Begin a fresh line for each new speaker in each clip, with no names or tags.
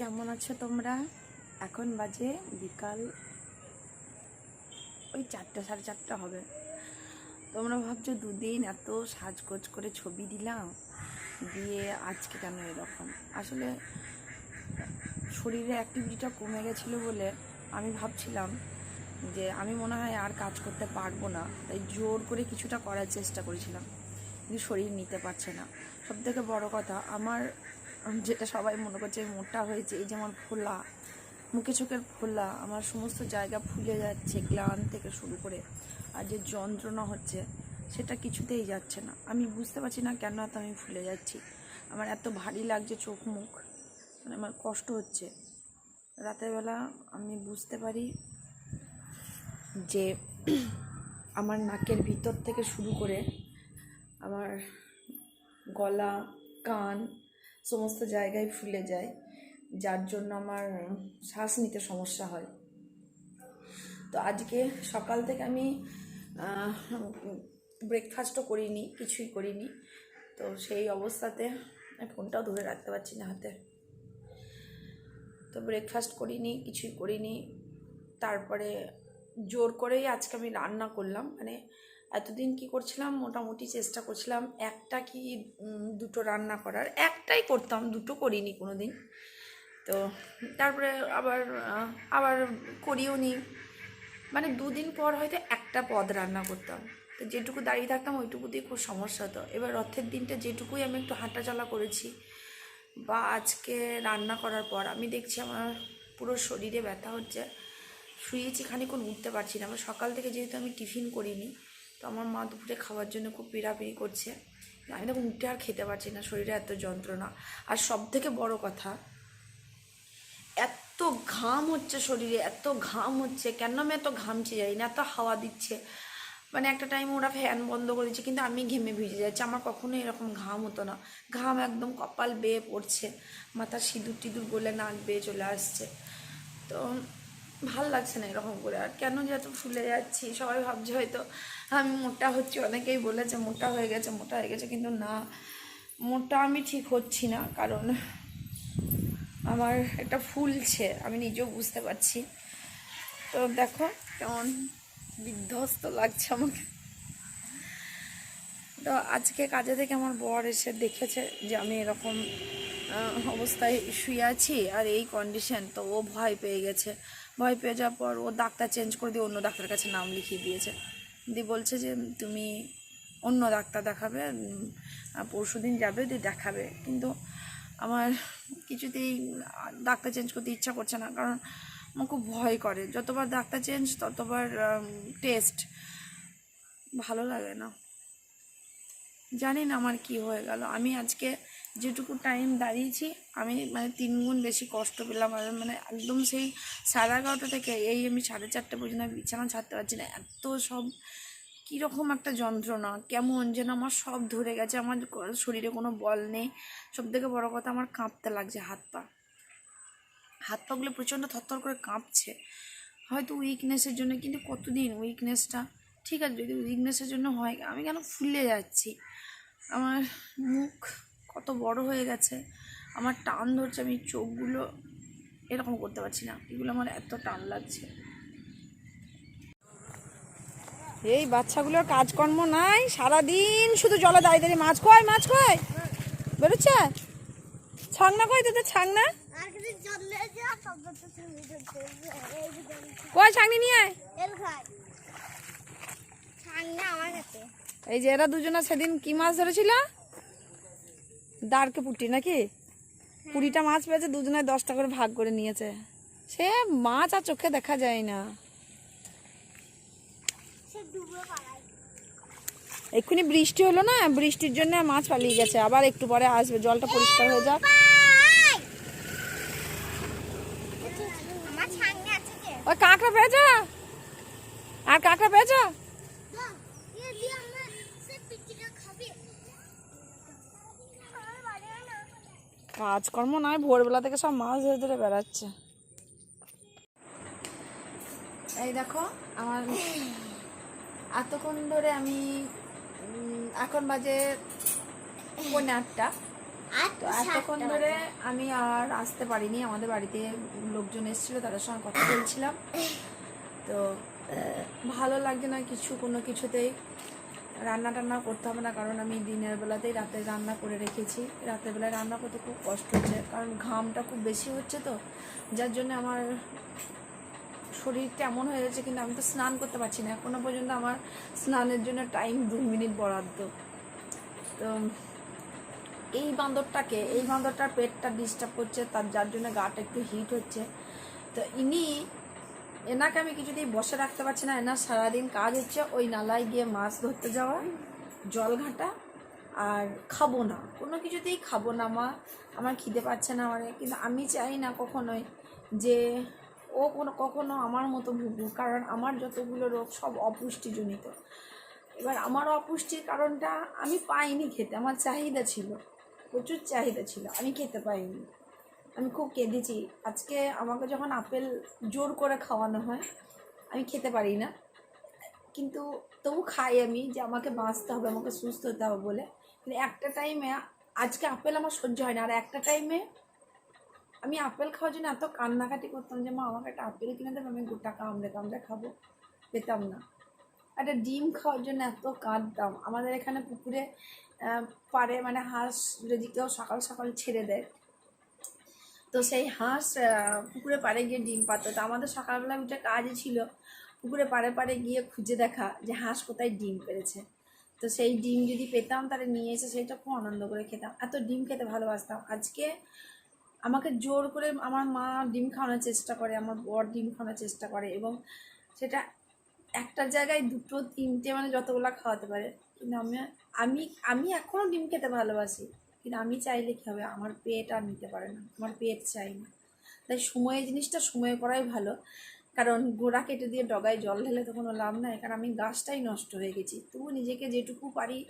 কেমন আছো তোমরা? এখন বাজে বিকাল ওই চারটে, সাড়ে চারটে হবে। তোমরা ভাবছ দুদিন এত সাজগোজ করে ছবি দিলাম, দিয়ে আজকে কেন এরকম? আসলে শরীরে অ্যাক্টিভিটিটা কমে গেছিল বলে আমি ভাবছিলাম যে আমি মনে হয় আর কাজ করতে পারব না, তাই জোর করে কিছুটা করার চেষ্টা করেছিলাম। কিন্তু শরীর নিতে পারছে না। সব থেকে বড়ো কথা, আমার যেটা সবাই মনে করছে মোটা হয়েছে, এই যেমন ফোলা মুখে চোখের ফোলা আমার সমস্ত জায়গা ফুলে যাচ্ছে গ্লান থেকে শুরু করে। আর যে যন্ত্রণা হচ্ছে, সেটা কিছুতেই যাচ্ছে না। আমি বুঝতে পারছি না কেন এত আমি ফুলে যাচ্ছি। আমার এত ভারী লাগছে চোখ মুখ মানে আমার কষ্ট হচ্ছে। রাতের বেলা আমি বুঝতে পারি যে আমার নাকের ভিতর থেকে শুরু করে আমার গলা, কান সমস্ত জায়গায় ফুলে যায়, যার জন্য আমার শ্বাস নিতে সমস্যা হয়। তো আজকে সকাল থেকে আমি ব্রেকফাস্টও করিনি, কিছুই করিনি। তো সেই অবস্থাতে ফোনটাও ধরে রাখতে পারছি না হাতে। তো ব্রেকফাস্ট করিনি, কিছুই করিনি। তারপরে জোর করেই আজকে আমি রান্না করলাম। মানে এতদিন কি করছিলাম? মোটামুটি চেষ্টা করছিলাম একটা কি দুটো রান্না করার। একটাই করতাম, দুটো করিনি কোনো দিন তো তারপরে আবার আবার করিও নি। মানে দুদিন পর হয়তো একটা পদ রান্না করতাম। তো যেটুকু দাঁড়িয়ে থাকতাম ওইটুকুতেই খুব সমস্যা হতো। এবার রথের দিনটা যেটুকুই আমি একটু হাঁটাচলা করেছি বা আজকে রান্না করার পর, আমি দেখছি আমার পুরো শরীরে ব্যথা হচ্ছে। শুয়েছি খানিক্ষণ উঠতে পারছি না। আমার সকাল থেকে যেহেতু আমি টিফিন করিনি তো আমার মা দুপুরে খাওয়ার জন্য খুব পিড়াপিড়ি করছে। আমি তখন উঠে আর খেতে পারছি না, শরীরে এত যন্ত্রণা। আর সব থেকে বড় কথা, এত ঘাম হচ্ছে শরীরে, এত ঘাম হচ্ছে, কেন আমি এত ঘামছি জানি না, এত হাওয়া দিচ্ছে। মানে একটা টাইম ওরা ফ্যান বন্ধ করেছে কিন্তু আমি ঘেমে ভিজে যাচ্ছি। আমার কখনো এরকম ঘাম হতো না। ঘাম একদম কপাল বেয়ে পড়ছে মাথার সিঁদুর টিঁদুর গলে নাক বেয়ে চলে আসছে। তো ভালো লাগছে না এরকম করে। আর কেন যে এত ফুলে যাচ্ছি, সবাই ভাবছে হয়তো আমি মোটা হচ্ছি, অনেকেই বলেছে মোটা হয়ে গেছে, মোটা হয়ে গেছে, কিন্তু না, মোটা আমি ঠিক হচ্ছি না, কারণ আমার একটা ফুলছে, আমি নিজেও বুঝতে পারছি। তো দেখো কেমন বিধ্বস্ত লাগছে আমাকে। তো আজকে কাজে থেকে আমার বর এসে দেখেছে যে আমি এরকম অবস্থায় শুয়ে আছি আর এই কন্ডিশন তো ও ভয় পেয়ে গেছে। ভয় পেয়ে যাওয়ার পর ও ডাক্তার চেঞ্জ করে দিয়ে অন্য ডাক্তারের কাছে নাম লিখিয়ে দিয়েছে। দিয়ে বলছে যে, তুমি অন্য ডাক্তার দেখাবে পরশু দিন যাবে, দিয়ে দেখাবে। কিন্তু আমার কিছুতেই ডাক্তার চেঞ্জ করতে ইচ্ছা করছে না, কারণ আমার খুব ভয় করে। যতবার ডাক্তার চেঞ্জ ততবার টেস্ট ভালো লাগে না। জানি না আমার কি হয়ে গেল। আমি আজকে যেটুকু টাইম দাঁড়িয়েছি, আমি মানে তিন গুণ বেশি কষ্ট পেলাম। মানে একদম সেই সাড়ে এগারোটা থেকে এই আমি সাড়ে চারটে পর্যন্ত বিছানা ছাড়তে পারছি না। এত সব কীরকম একটা যন্ত্রণা, কেমন যেন আমার সব ধরে গেছে। আমার শরীরে কোনো বল নেই। সব থেকে বড়ো কথা আমার কাঁপতে লাগছে হাত পা। হাত পাগুলো প্রচণ্ড থরথর করে কাঁপছে। হয়তো উইকনেসের জন্য, কিন্তু কতদিন উইকনেসটা ঠিক আছে যদি উইকনেসের জন্য হয় আমি কেন ফুলে যাচ্ছি? আমার মুখ কত বড় হয়ে গেছে আমার টান ধরছে আমি চোখগুলো এরকম করতে পারছি না। এগুলো আমার এত টান লাগছে। এই বাচ্চাগুলোর কাজকর্ম নাই সারাদিন শুধু জলে দাঁড়িয়ে দাঁড়িয়ে। মাছ কয় মাছ কয় বেরোচ্ছে? ছাংনা কয় তোদের ছাংনা? কয় ছাংনি নিয়ে আয়
তেল খাই সামনে আমার কাছে
এই যে এরা দুজনা সেদিন কি মাছ ধরেছিল? দাঁড়কে পুটি নাকি? কুড়িটা মাছ পেয়েছে দুজনে দশটা করে ভাগ করে নিয়েছে। সে মাছ আর চোখে দেখা যায় না। এক্ষুনি বৃষ্টি হলো না? বৃষ্টির জন্য মাছ পালিয়ে গেছে। আবার একটু পরে আসবে। জলটা পরিষ্কার হয়ে যাক। ওই কাঁকড়া পেয়েছ? আর কাঁকড়া পেয়েছ? কাজকর্ম নয় ভোরবেলা থেকে সব মাছ ধরে ধরে বেড়াচ্ছে। এই দেখো আমার এতক্ষণ ধরে আমি এখন বাজে পৌনে আটটা। তো এতক্ষণ ধরে আমি আর আসতে পারিনি আমাদের বাড়িতে লোকজন এসেছিল তাদের সঙ্গে কথা বলছিলাম। তো ভালো লাগছে না কিছু কোনো কিছুতেই। রান্না টান্না করতে হবে না, কারণ আমি দিনের বেলাতেই রাতে রান্না করে রেখেছি। রাতের বেলায় রান্না করতে খুব কষ্ট হচ্ছে, কারণ ঘামটা খুব বেশি হচ্ছে তো, যার জন্য আমার শরীরটা এমন হয়ে যাচ্ছে কিন্তু আমি তো স্নান করতে পারছি না। এখনও পর্যন্ত আমার স্নানের জন্য টাইম দু মিনিট বরাদ্দ। তো এই বান্দরটাকে, এই বান্দরটার পেটটা ডিস্টার্ব করছে, তার যার জন্য গাটা একটু হিট হচ্ছে। তো ইনি এনাকে আমি কিছুতেই বসে রাখতে পারছি না। এনার সারাদিন কাজ হচ্ছে ওই নালায় গিয়ে মাছ ধরতে যাওয়া, জল ঘাটা আর খাব না। কোনো কিছুতেই খাব না মা। আমার খিদে পাচ্ছে না আমার কিন্তু আমি চাই না কখনোই যে ও কোনো কখনো আমার মতো ভুগুক। কারণ আমার যতগুলো রোগ সব অপুষ্টিজনিত। এবার আমার অপুষ্টির কারণটা আমি পাইনি খেতে। আমার চাহিদা ছিল। প্রচুর চাহিদা ছিল। আমি খেতে পাইনি। আমি খুব কেঁদেছি। আজকে আমাকে যখন আপেল জোর করে খাওয়ানো হয়, আমি খেতে পারি না। কিন্তু তবু খাই আমি যে আমাকে বাঁচতে হবে, আমাকে সুস্থ হতে হবে বলে। কিন্তু একটা টাইমে আজকে আপেল আমার সহ্য হয় না। আর একটা টাইমে আমি আপেল খাওয়ার জন্য এত কান্নাকাটি করতাম যে, মা, আমাকে একটা আপেল কিনে দেবে, আমি গোটা কামড়ে কামড়ে খাব। পেতাম না। একটা ডিম খাওয়ার জন্য এত কাঁদতাম। আমাদের এখানে পুকুরে পাড়ে মানে হাঁস যদি কেউ সকাল সকাল ছেড়ে দেয় তো সেই হাঁস পুকুরে পাড়ে গিয়ে ডিম পাতো তো আমাদের সকালবেলা উঠে কাজই ছিল পুকুরে পাড়ে পাড়ে গিয়ে খুঁজে দেখা যে হাঁস কোথায় ডিম পেরেছে তো সেই ডিম যদি পেতাম তাহলে নিয়ে এসে সেটা খুব আনন্দ করে খেতাম। এত ডিম খেতে ভালোবাসতাম। আজকে আমাকে জোর করে আমার মা ডিম খাওয়ানোর চেষ্টা করে, আমার বর ডিম খাওয়ানোর চেষ্টা করে এবং সেটা একটা জায়গায় দুটো, তিনটে মানে যতগুলো খাওয়াতে পারে। কিন্তু আমি আমি আমি এখনও ডিম খেতে ভালোবাসি। কিন্তু আমি চাইলে কী হবে? আমার পেট আর নিতে পারে না। আমার পেট চাই না। তাই সময়ে জিনিসটা সময়ে করাই ভালো। কারণ গোড়া কেটে দিয়ে ডগায় জল ঢেলে তো কোনো লাভ নাই। কারণ আমি গাছটাই নষ্ট হয়ে গেছি। তবু নিজেকে যেটুকু পারি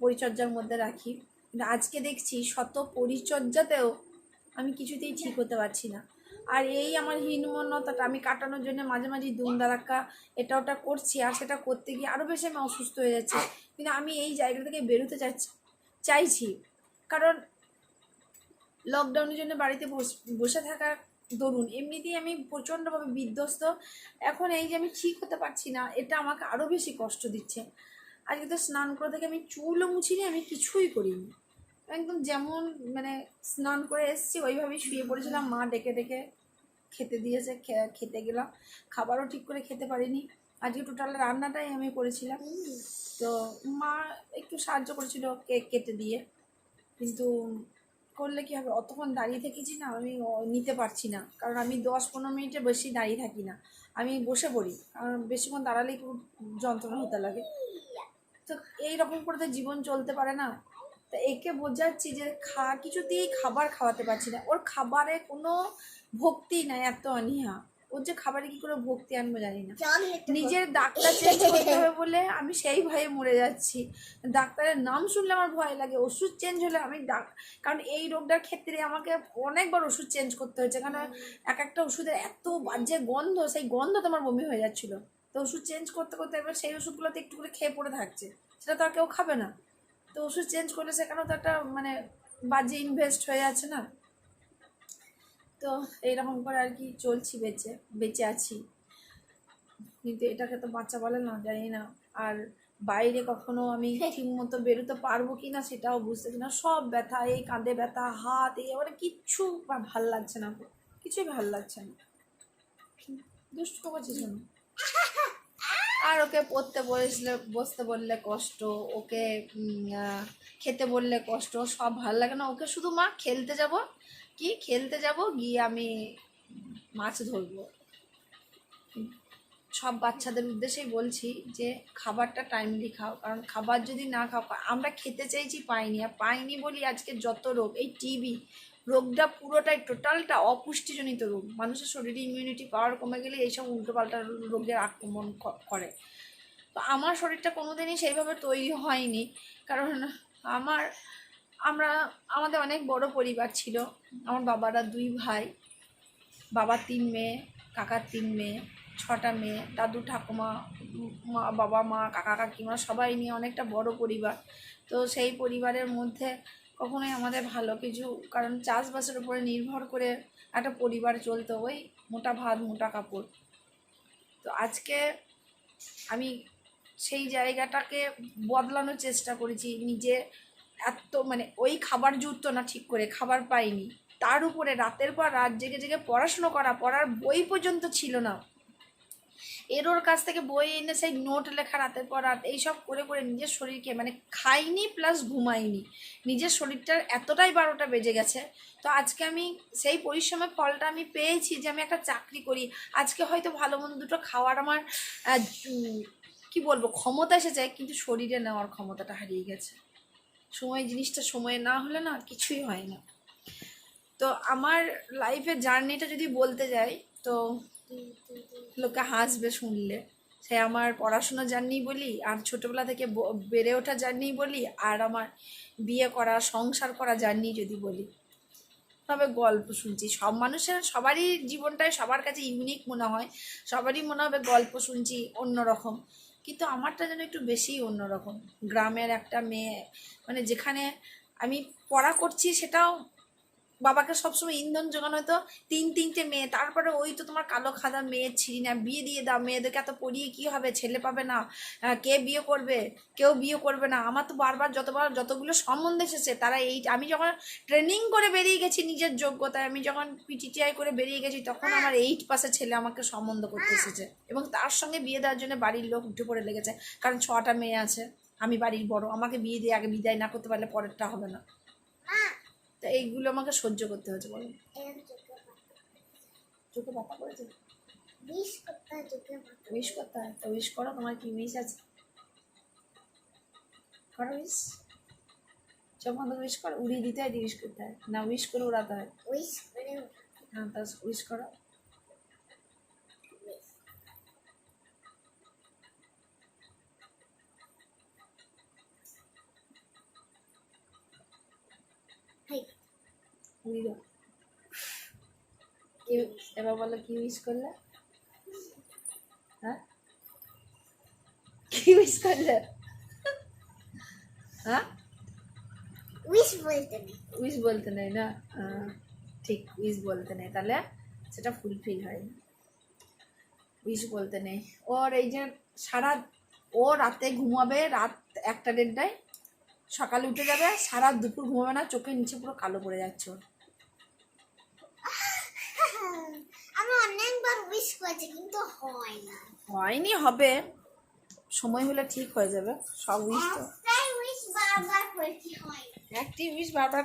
পরিচর্যার মধ্যে রাখি। কিন্তু আজকে দেখছি শত পরিচর্যাতেও আমি কিছুতেই ঠিক হতে পারছি না। আর এই আমার হীনমন্যতাটা আমি কাটানোর জন্য মাঝে মাঝে দুম দারাক্কা এটা ওটা করছি আর সেটা করতে গিয়ে আরও বেশি আমি অসুস্থ হয়ে যাচ্ছি। কিন্তু আমি এই জায়গা থেকে বেরোতে চাইছি চাইছি কারণ লকডাউনের জন্য বাড়িতে বস- থাকার দরুন। এমনিতেই আমি প্রচণ্ডভাবে বিধ্বস্ত। এখন এই যে আমি ঠিক হতে পারছি না, এটা আমাকে আরও বেশি কষ্ট দিচ্ছে। আজকে তো স্নান করে থেকে আমি চুলও মুছিনি, আমি কিছুই করিনি। একদম যেমন মানে স্নান করে এসেছি, ওইভাবেই শুয়ে পড়েছিলাম। মা ডেকে ডেকে খেতে দিয়েছে খেতে গেলাম। খাবারও ঠিক করে খেতে পারিনি। আজকে টোটাল রান্নাটাই আমি করেছিলাম। তো মা একটু সাহায্য করেছিল কেক কেটে দিয়ে। কিন্তু করলে কি হবে? অতক্ষণ দাঁড়িয়ে থেকেছি না, আমি নিতে পারছি না। কারণ আমি দশ পনেরো মিনিটের বেশি দাঁড়িয়ে থাকি না। আমি বসে পড়ি। কারণ বেশিক্ষণ দাঁড়ালেই খুব যন্ত্রণা হতে লাগে। তো এই রকম করে তো জীবন চলতে পারে না। তা একে বোঝাচ্ছি যে খা, কিছুতেই খাবার খাওয়াতে পারছি না। ওর খাবারে কোনো ভক্তি নাই, এত অনীহা। ওর যে খাবারে কি করে ভক্তি আনব জানি না। নিজের ডাক্তার চেঞ্জ করতে হবে বলে আমি সেই ভয়ে মরে যাচ্ছি। ডাক্তারের নাম শুনলে আমার ভয় লাগে ওষুধ চেঞ্জ হলে আমি ডাক কারণ এই রোগটার ক্ষেত্রে আমাকে অনেকবার ওষুধ চেঞ্জ করতে হয়েছে কারণ এক একটা ওষুধের এত বাজে গন্ধ সেই গন্ধ তোমার বমি হয়ে যাচ্ছিল। তো ওষুধ চেঞ্জ করতে করতে এবার সেই ওষুধগুলোতে একটু করে খেয়ে পড়ে থাকছে। সেটা তো আর কেউ খাবে না। তো ওষুধ চেঞ্জ করলে সেখানেও তো একটা মানে বাজে ইনভেস্ট হয়ে যাচ্ছে না। তো এইরকম করে আর কি চলছি বেঁচে বেঁচে আছি। কিন্তু এটাকে তো বাচ্চা বলে না জানি না। আর বাইরে কখনো আমি ঠিক মতো বেরোতে পারব কি না সেটাও বুঝতেছি না। সব ব্যথা এই কাঁধে ব্যথা হাত এই এবারে কিচ্ছু বা- ভালো লাগছে না। কিছুই ভালো লাগছে না। দুষ্ট করছিস কেন? আর ওকে পড়তে বসলে বসতে বললে কষ্ট ওকে খেতে বললে কষ্ট সব ভালো লাগে না। ওকে শুধু মা খেলতে যাব কি খেলতে যাব গিয়ে আমি মাছ ধরবো। সব বাচ্চাদের উদ্দেশ্যেই বলছি যে খাবারটা টাইমলি খাও, কারণ খাবার যদি না খাও আমরা খেতে চাইছি পাইনি, আর পাইনি বলি আজকে যত রোগ, এই টিবি রোগটা পুরোটাই টোটালটা অপুষ্টিজনিত রোগ। মানুষের শরীরে ইমিউনিটি পাওয়ার কমে গেলে এইসব উল্টোপাল্টা রোগের আক্রমণ করে। তো আমার শরীরটা কোনোদিনই সেইভাবে তৈরি হয়নি, কারণ আমার আমরা, আমাদের অনেক বড় পরিবার ছিল। আমার বাবারা দুই ভাই। বাবার তিন মেয়ে কাকার তিন মেয়ে, ছটা মেয়ে, দাদু, ঠাকুমা, মা, বাবা, মা, কাকা, কাকিমা, সবাই নিয়ে অনেকটা বড় পরিবার। তো সেই পরিবারের মধ্যে কখনোই আমাদের ভালো কিছু, কারণ চাষবাসের উপরে নির্ভর করে একটা পরিবার চলতো, ওই মোটা ভাত, মোটা কাপড়। তো আজকে আমি সেই জায়গাটাকে বদলানোর চেষ্টা করেছি, নিজে এত মানে ওই খাবার জুটতো না ঠিক করে, খাবার পাইনি। তার উপরে রাতের পর রাত জেগে জেগে পড়াশুনো করা, পড়ার বই পর্যন্ত ছিল না। এর ওর কাছ থেকে বই এনে সেই নোট লেখা রাতের পর রাত, এইসব করে করে নিজের শরীরকে মানে খাইনি প্লাস ঘুমাইনি। নিজের শরীরটার এতটাই বারোটা বেজে গেছে। তো আজকে আমি সেই পরিশ্রমের ফলটা আমি পেয়েছি যে আমি একটা চাকরি করি। আজকে হয়তো ভালো মন্দ দুটো খাওয়ার আমার কি বলব, ক্ষমতা এসেছে, কিন্তু শরীরে নেওয়ার ক্ষমতাটা হারিয়ে গেছে। সময়, জিনিসটা সময়ে না হলে না কিছুই হয় না। তো আমার লাইফের জার্নিটা যদি বলতে যাই, তো লোকে হাসবে শুনলে। সে আমার পড়াশোনা জার্নি বলি, আর ছোটবেলা থেকে বেড়ে ওঠা জার্নি বলি, আর আমার বিয়ে করা, সংসার করা জার্নি যদি বলি। তবে গল্প শুনছি। সব মানুষের, সবারই জীবনটাই সবার কাছে ইউনিক মনে হয়। সবারই মনে হবে গল্প শুনছি অন্যরকম। কিন্তু আমারটা যেন একটু বেশিই অন্যরকম। গ্রামের একটা মেয়ে মানে যেখানে আমি পড়া করছি সেটাও বাবাকে সবসময় ইন্ধন জোগানো হতো তিন তিনটে মেয়ে। তারপরে ওই তো তোমার কালো খাদা মেয়ে ছিঁড়ি না বিয়ে দিয়ে দাও। মেয়েদেরকে এত পড়িয়ে কি হবে? ছেলে পাবে না। কে বিয়ে করবে? কেউ বিয়ে করবে না। আমার তো বারবার যতবার যতগুলো সম্বন্ধ এসেছে, তারা এই আমি যখন ট্রেনিং করে বেরিয়ে গেছি নিজের যোগ্যতায়, আমি যখন পিটিটিআই করে বেরিয়ে গেছি, তখন আমার এইট পাসের ছেলে আমাকে সম্বন্ধ করতে এসেছে। এবং তার সঙ্গে বিয়ে দেওয়ার জন্য বাড়ির লোক উঠে পড়ে লেগেছে। কারণ ছটা মেয়ে আছে, আমি বাড়ির বড়। আমাকে বিয়ে দিয়ে আগে বিদায় না করতে পারলে পরেরটা হবে না। তো এইগুলো আমাকে সহ্য করতে হয়েছে বলো।
চোখে পাতা।
করেছে
করতে চোখে
উইশ করতে হয় তো উইশ করো তোমার কি উইশ আছে? করো উইশ চোখ বন্ধ উইশ করো উড়িয়ে দিতে হয় উইশ করতে হয়। না উইশ করে উড়াতে হয়।
উইশ করে
হ্যাঁ। তা উইশ করো। কি এবার বলো কি উইশ করলে? হ্যাঁ? কি উইশ করলে? হ্যাঁ?
উইশ বলতে নেই।
উইশ বলতে নেই না? ঠিক উইশ বলতে নেই। তাহলে সেটা ফুলফিল হয় না। উইশ বলতে নেই। ওর এই যে সারা ও রাতে ঘুমাবে রাত একটা দেড়টায়। সকালে উঠে যাবে সারা দুপুর ঘুমাবে না চোখের নিচে পুরো কালো পড়ে যাচ্ছে ওর
আমি অনেকবার কিন্তু হয় না
হয়নি, হবে। সময় হলে ঠিক হয়ে যাবে, সব উইশ তো।
একটাই উইশ বারবার করেছি? হয়।
একটি বারবার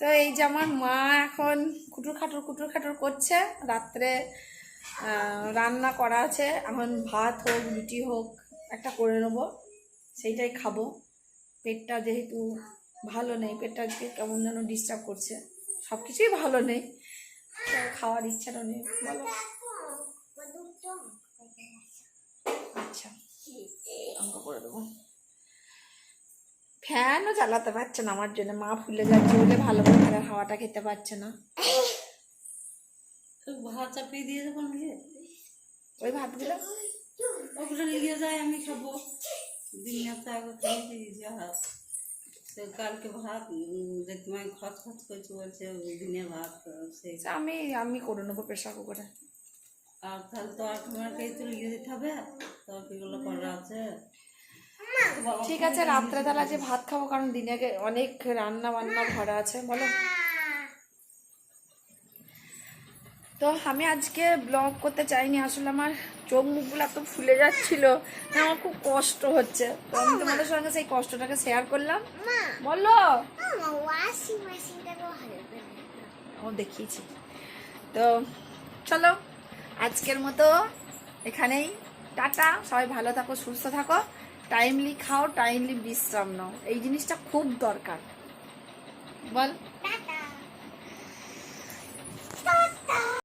তো এই যে আমার মা এখন কুটুর খাটুর কুটুর খাটুর করছে, রাত্রে রান্না করা আছে। এখন ভাত হোক, রুটি হোক, একটা করে নেব, সেইটাই খাব। পেটটা যেহেতু ভালো নেই, পেটটা কেমন যেন ডিস্টার্ব করছে। সব কিছুই ভালো নেই। খাওয়ার ইচ্ছাটা নেই। বলো। আচ্ছা অঙ্ক করে দেবো। ফ্যানও চালাতে পারছে না আমার জন্য। মা ফুলে যাচ্ছে বলে ভালো করে হাওয়াটা খেতে পারছে না।
ভাত চাপিয়ে দিয়ে যখন
ওই ভাতগুলো?
ওগুলো নিয়ে যায় আমি খাব। দিন তো আগে দিই যা সে কালকে ভাত দেখতে খচ খচ করছে বলছে ওই দিনে ভাত সে
আচ্ছা, আমি আমি করে নেব প্রেশার কুকারে।
আর তাহলে তো আর তোমারকেই তো লিখে দিতে হবে তরকারিগুলো করা আছে।
ঠিক আছে রাত্রে তাহলে আজকে ভাত খাব কারণ দিনে অনেক রান্না বান্না ঘরে আছে বলো। তো আমি আজকে ব্লগ করতে চাইনি, আসলে আমার চোখ মুখগুলো এত ফুলে যাচ্ছিল আমার খুব কষ্ট হচ্ছে। তো আমি তোমাদের সঙ্গে সেই কষ্টটাকে শেয়ার করলাম। বলো। ও, দেখিয়েছি। তো চলো, আজকের মতো এখানেই। টাটা, সবাই ভালো থাকো, সুস্থ থাকো। টাইমলি খাও টাইমলি বিশ্রাম নাও। এই জিনিসটা খুব দরকার। বল।